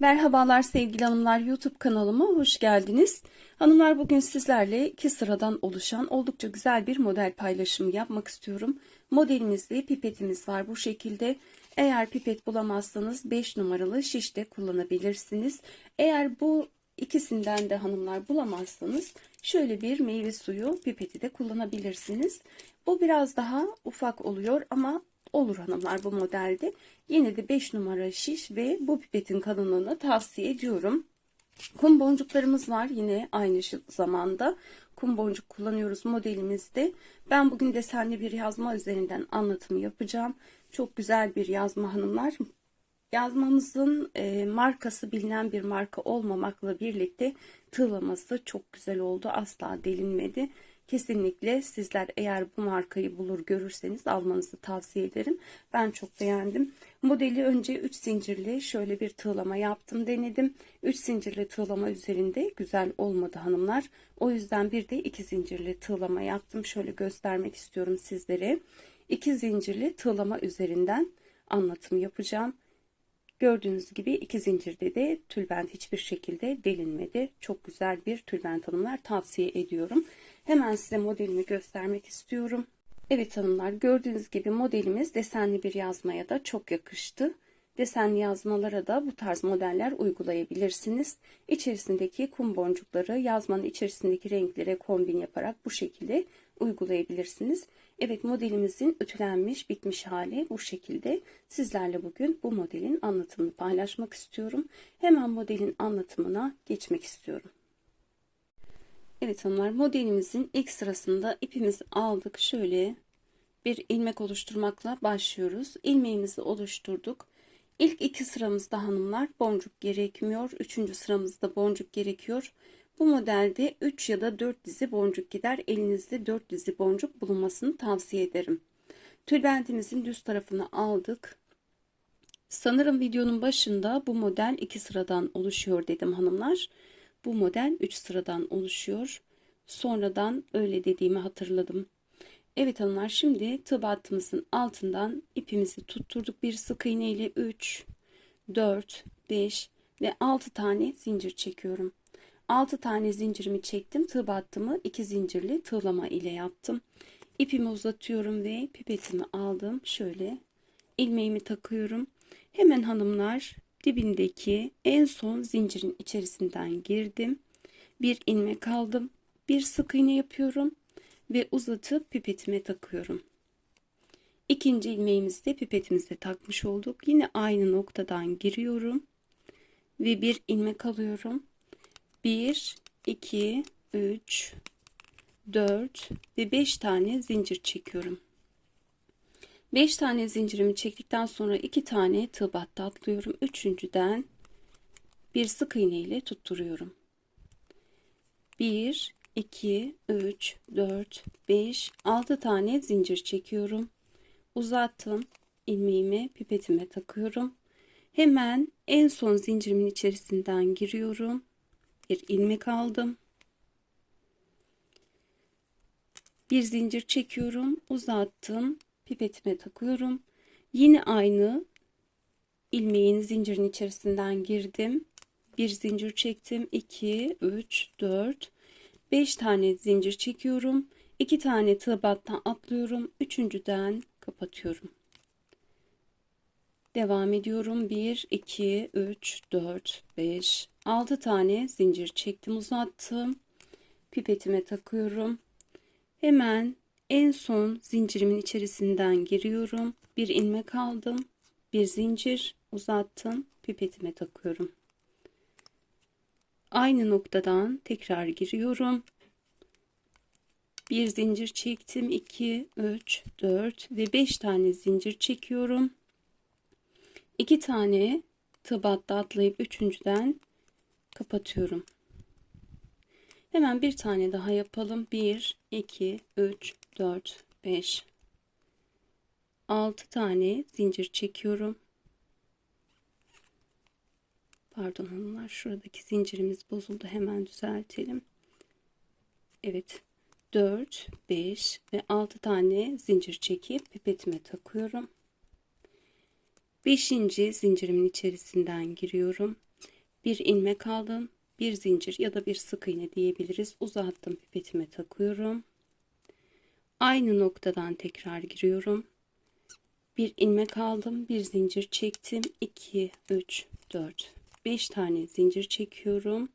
Merhabalar sevgili hanımlar YouTube kanalıma hoş geldiniz. Hanımlar bugün sizlerle iki sıradan oluşan oldukça güzel bir model paylaşımı yapmak istiyorum. Modelimizde pipetimiz var bu şekilde. Eğer pipet bulamazsanız 5 numaralı şişte kullanabilirsiniz. Eğer bu ikisinden de hanımlar bulamazsanız şöyle bir meyve suyu pipeti de kullanabilirsiniz. Bu biraz daha ufak oluyor ama olur hanımlar bu modelde. Yine de 5 numara şiş ve bu pipetin kalınlığını tavsiye ediyorum. Kum boncuklarımız var yine aynı zamanda. Kum boncuk kullanıyoruz modelimizde. Ben bugün desenli bir yazma üzerinden anlatım yapacağım. Çok güzel bir yazma hanımlar. Yazmamızın e, markası bilinen bir marka olmamakla birlikte tığlaması çok güzel oldu. Asla delinmedi. Kesinlikle sizler eğer bu markayı bulur görürseniz almanızı tavsiye ederim. Ben çok beğendim. Modeli önce 3 zincirli şöyle bir tığlama yaptım denedim. 3 zincirli tığlama üzerinde güzel olmadı hanımlar. O yüzden bir de 2 zincirli tığlama yaptım. Şöyle göstermek istiyorum sizlere. 2 zincirli tığlama üzerinden anlatım yapacağım. Gördüğünüz gibi iki zincirde de tülbent hiçbir şekilde delinmedi. Çok güzel bir tülbent hanımlar tavsiye ediyorum. Hemen size modelimi göstermek istiyorum. Evet hanımlar gördüğünüz gibi modelimiz desenli bir yazmaya da çok yakıştı. Desenli yazmalara da bu tarz modeller uygulayabilirsiniz. İçerisindeki kum boncukları yazmanın içerisindeki renklere kombin yaparak bu şekilde uygulayabilirsiniz. Evet modelimizin ütülenmiş bitmiş hali bu şekilde. Sizlerle bugün bu modelin anlatımını paylaşmak istiyorum. Hemen modelin anlatımına geçmek istiyorum. Evet hanımlar modelimizin ilk sırasında ipimizi aldık. Şöyle bir ilmek oluşturmakla başlıyoruz. İlmeğimizi oluşturduk. İlk iki sıramızda hanımlar boncuk gerekmiyor. Üçüncü sıramızda boncuk gerekiyor. Bu modelde 3 ya da 4 dizi boncuk gider. Elinizde 4 dizi boncuk bulunmasını tavsiye ederim. Tülbentimizin düz tarafını aldık. Sanırım videonun başında bu model 2 sıradan oluşuyor dedim hanımlar. Bu model 3 sıradan oluşuyor. Sonradan öyle dediğimi hatırladım. Evet hanımlar şimdi tığ battımızın altından ipimizi tutturduk. Bir sık iğne ile 3, 4, 5 ve 6 tane zincir çekiyorum. 6 tane zincirimi çektim. Tığ battımı 2 zincirli tığlama ile yaptım. İpimi uzatıyorum ve pipetimi aldım. Şöyle ilmeğimi takıyorum. Hemen hanımlar dibindeki en son zincirin içerisinden girdim. Bir ilmek aldım. Bir sık iğne yapıyorum ve uzatıp pipetime takıyorum. İkinci ilmeğimizi de pipetimizde takmış olduk. Yine aynı noktadan giriyorum ve bir ilmek alıyorum. 1 2 3 4 ve 5 tane zincir çekiyorum. 5 tane zincirimi çektikten sonra 2 tane tığ battı atlıyorum. Üçüncüden bir sık iğne ile tutturuyorum. 1 2 3 4 5 6 tane zincir çekiyorum. Uzattım ilmeğimi pipetime takıyorum. Hemen en son zincirimin içerisinden giriyorum. Bir ilmek aldım. Bir zincir çekiyorum, uzattım pipetime takıyorum. Yine aynı ilmeğin zincirin içerisinden girdim. Bir zincir çektim. 2, 3, 4, 5 tane zincir çekiyorum. 2 tane tığ battan atlıyorum. Üçüncüden kapatıyorum. Devam ediyorum. 1, 2, 3, 4, 5, 6 tane zincir çektim uzattım. Pipetime takıyorum. Hemen en son zincirimin içerisinden giriyorum. Bir ilmek aldım. Bir zincir uzattım. Pipetime takıyorum. Aynı noktadan tekrar giriyorum. Bir zincir çektim. 2, 3, 4 ve 5 tane zincir çekiyorum. 2 tane tıbatta atlayıp üçüncüden kapatıyorum. Hemen bir tane daha yapalım. 1, 2, 3, 4, 5, 6 tane zincir çekiyorum. Pardon hanımlar şuradaki zincirimiz bozuldu. Hemen düzeltelim. Evet 4, 5 ve 6 tane zincir çekip pipetime takıyorum. 5. zincirimin içerisinden giriyorum. Bir ilmek aldım. Bir zincir ya da bir sık iğne diyebiliriz. Uzattım pipetime takıyorum. Aynı noktadan tekrar giriyorum. Bir ilmek aldım. Bir zincir çektim. 2, 3, 4, 5 tane zincir çekiyorum.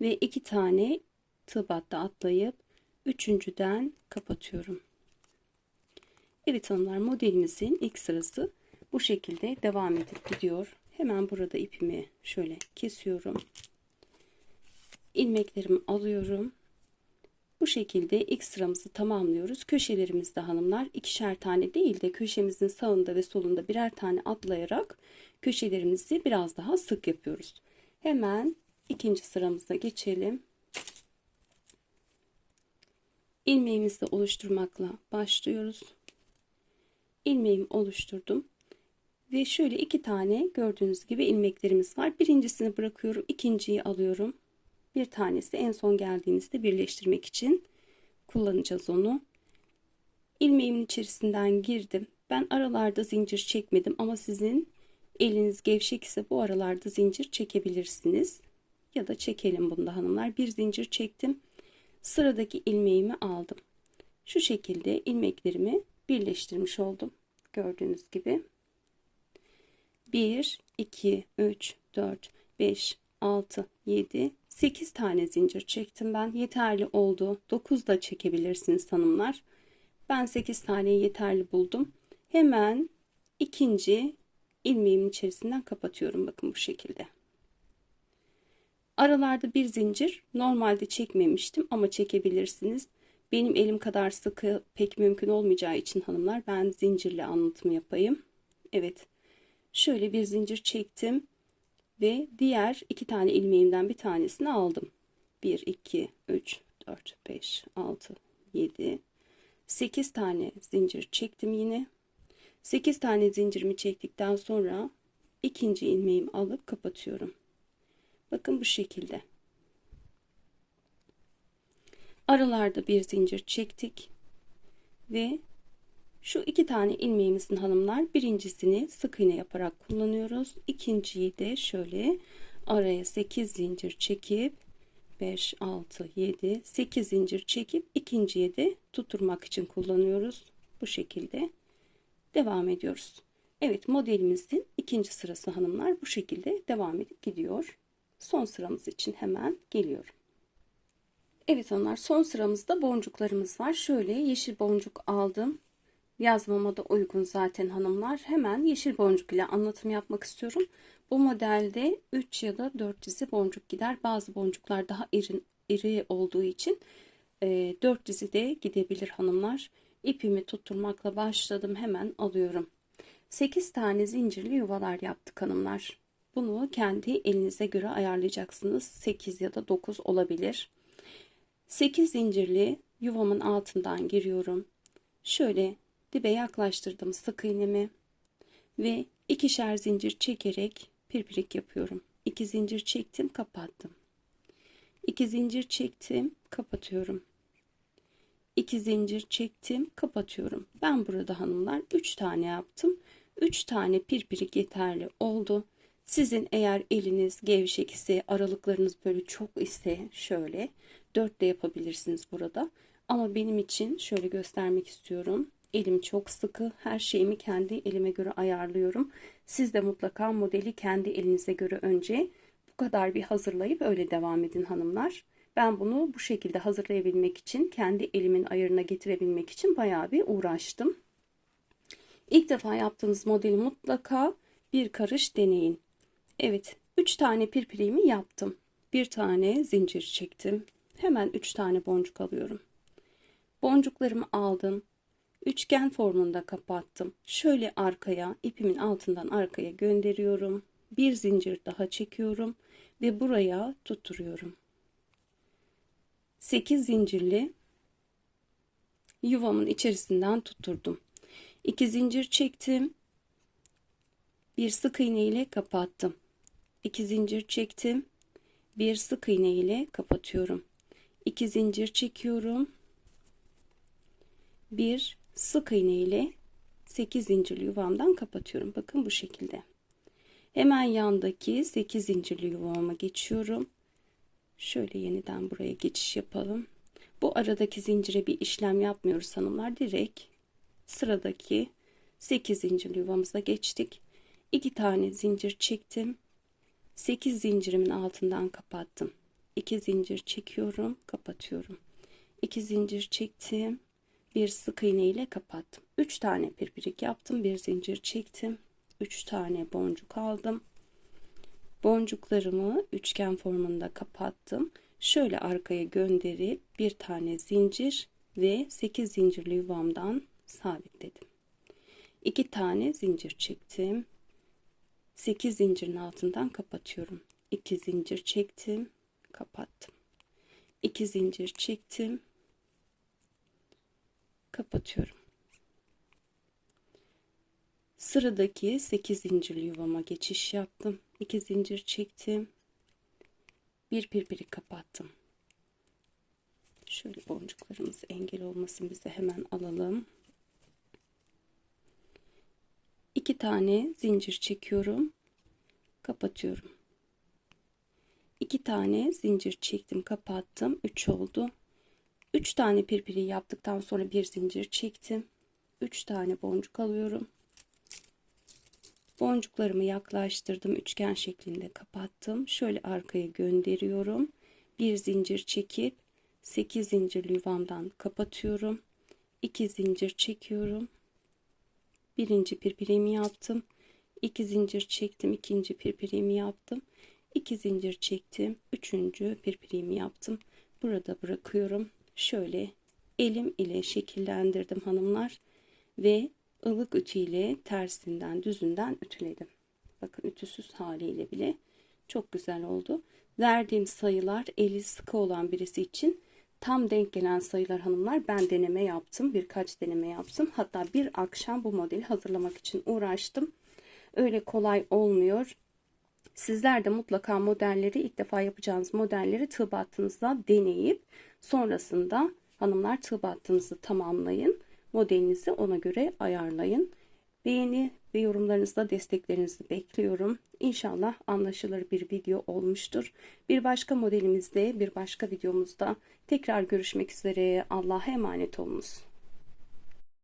Ve 2 tane tığ battı atlayıp üçüncüden kapatıyorum. Evet hanımlar modelimizin ilk sırası bu şekilde devam edip gidiyor. Hemen burada ipimi şöyle kesiyorum. ilmeklerimi alıyorum. Bu şekilde ilk sıramızı tamamlıyoruz. Köşelerimizde hanımlar ikişer tane değil de köşemizin sağında ve solunda birer tane atlayarak köşelerimizi biraz daha sık yapıyoruz. Hemen ikinci sıramıza geçelim. ilmeğimizi oluşturmakla başlıyoruz. ilmeğimi oluşturdum. Ve şöyle iki tane gördüğünüz gibi ilmeklerimiz var. Birincisini bırakıyorum. ikinciyi alıyorum. Bir tanesi en son geldiğimizde birleştirmek için kullanacağız onu. ilmeğimin içerisinden girdim. Ben aralarda zincir çekmedim ama sizin eliniz gevşek ise bu aralarda zincir çekebilirsiniz. Ya da çekelim bunda hanımlar. Bir zincir çektim sıradaki ilmeğimi aldım. Şu şekilde ilmeklerimi birleştirmiş oldum. Gördüğünüz gibi. 1, 2, 3, 4, 5, 6, 7, 8 tane zincir çektim ben. Yeterli oldu. 9 da çekebilirsiniz hanımlar. Ben 8 tane yeterli buldum. Hemen ikinci ilmeğimin içerisinden kapatıyorum. Bakın bu şekilde. Aralarda bir zincir normalde çekmemiştim ama çekebilirsiniz. Benim elim kadar sıkı pek mümkün olmayacağı için hanımlar ben zincirle anlatım yapayım. Evet şöyle bir zincir çektim ve diğer iki tane ilmeğimden bir tanesini aldım. 1, 2, 3, 4, 5, 6, 7, 8 tane zincir çektim yine. 8 tane zincirimi çektikten sonra ikinci ilmeğimi alıp kapatıyorum. Bakın bu şekilde. Aralarda bir zincir çektik. Ve şu iki tane ilmeğimizin hanımlar birincisini sık iğne yaparak kullanıyoruz. İkinciyi de şöyle araya 8 zincir çekip 5, 6, 7, 8 zincir çekip ikinciye de tutturmak için kullanıyoruz. Bu şekilde devam ediyoruz. Evet modelimizin ikinci sırası hanımlar bu şekilde devam edip gidiyor son sıramız için hemen geliyorum. Evet hanımlar son sıramızda boncuklarımız var. Şöyle yeşil boncuk aldım. Yazmama da uygun zaten hanımlar. Hemen yeşil boncuk ile anlatım yapmak istiyorum. Bu modelde 3 ya da 4 dizi boncuk gider. Bazı boncuklar daha iri, iri olduğu için 4 e, dizi de gidebilir hanımlar. İpimi tutturmakla başladım. Hemen alıyorum. 8 tane zincirli yuvalar yaptık hanımlar. Bunu kendi elinize göre ayarlayacaksınız. 8 ya da 9 olabilir. 8 zincirli yuvamın altından giriyorum. Şöyle dibe yaklaştırdım sık iğnemi ve ikişer zincir çekerek pirpirik yapıyorum. 2 zincir çektim, kapattım. 2 zincir çektim, kapatıyorum. 2 zincir çektim, kapatıyorum. Ben burada hanımlar 3 tane yaptım. 3 tane pirpirik yeterli oldu. Sizin eğer eliniz gevşek ise aralıklarınız böyle çok ise şöyle 4 de yapabilirsiniz burada. Ama benim için şöyle göstermek istiyorum. Elim çok sıkı. Her şeyimi kendi elime göre ayarlıyorum. Siz de mutlaka modeli kendi elinize göre önce bu kadar bir hazırlayıp öyle devam edin hanımlar. Ben bunu bu şekilde hazırlayabilmek için kendi elimin ayarına getirebilmek için bayağı bir uğraştım. İlk defa yaptığınız modeli mutlaka bir karış deneyin. Evet 3 tane pirpirimi yaptım. Bir tane zincir çektim. Hemen 3 tane boncuk alıyorum. Boncuklarımı aldım. Üçgen formunda kapattım. Şöyle arkaya ipimin altından arkaya gönderiyorum. Bir zincir daha çekiyorum ve buraya tutturuyorum. 8 zincirli yuvamın içerisinden tutturdum. 2 zincir çektim. Bir sık iğne ile kapattım. 2 zincir çektim. Bir sık iğne ile kapatıyorum. 2 zincir çekiyorum. Bir sık iğne ile 8 zincirli yuvamdan kapatıyorum. Bakın bu şekilde. Hemen yandaki 8 zincirli yuvama geçiyorum. Şöyle yeniden buraya geçiş yapalım. Bu aradaki zincire bir işlem yapmıyoruz hanımlar. Direkt sıradaki 8 zincirli yuvamıza geçtik. 2 tane zincir çektim. 8 zincirimin altından kapattım. 2 zincir çekiyorum, kapatıyorum. 2 zincir çektim. Bir sık iğne ile kapattım. 3 tane pirpirik yaptım. Bir zincir çektim. 3 tane boncuk aldım. Boncuklarımı üçgen formunda kapattım. Şöyle arkaya gönderip bir tane zincir ve 8 zincirli yuvamdan sabitledim. 2 tane zincir çektim. 8 zincirin altından kapatıyorum. 2 zincir çektim, kapattım. 2 zincir çektim, kapatıyorum. Sıradaki 8 zincirli yuvama geçiş yaptım. 2 zincir çektim. Bir pirpiri kapattım. Şöyle boncuklarımız engel olmasın bize hemen alalım. 2 tane zincir çekiyorum. Kapatıyorum. 2 tane zincir çektim, kapattım. 3 oldu. 3 tane pirpiri yaptıktan sonra bir zincir çektim. 3 tane boncuk alıyorum. Boncuklarımı yaklaştırdım. Üçgen şeklinde kapattım. Şöyle arkaya gönderiyorum. Bir zincir çekip 8 zincirli yuvamdan kapatıyorum. 2 zincir çekiyorum. Birinci pirpirimi yaptım. 2 zincir çektim. ikinci pirpirimi yaptım. 2 zincir çektim. Üçüncü pirpirimi yaptım. Burada bırakıyorum. Şöyle elim ile şekillendirdim hanımlar. Ve ılık ütü ile tersinden düzünden ütüledim. Bakın ütüsüz haliyle bile çok güzel oldu. Verdiğim sayılar eli sıkı olan birisi için tam denk gelen sayılar hanımlar. Ben deneme yaptım. Birkaç deneme yaptım. Hatta bir akşam bu modeli hazırlamak için uğraştım. Öyle kolay olmuyor. Sizler de mutlaka modelleri ilk defa yapacağınız modelleri tığ battığınızda deneyip sonrasında hanımlar tığ battığınızı tamamlayın modelinizi ona göre ayarlayın. Beğeni ve yorumlarınızda desteklerinizi bekliyorum. İnşallah anlaşılır bir video olmuştur. Bir başka modelimizde, bir başka videomuzda tekrar görüşmek üzere. Allah'a emanet olunuz.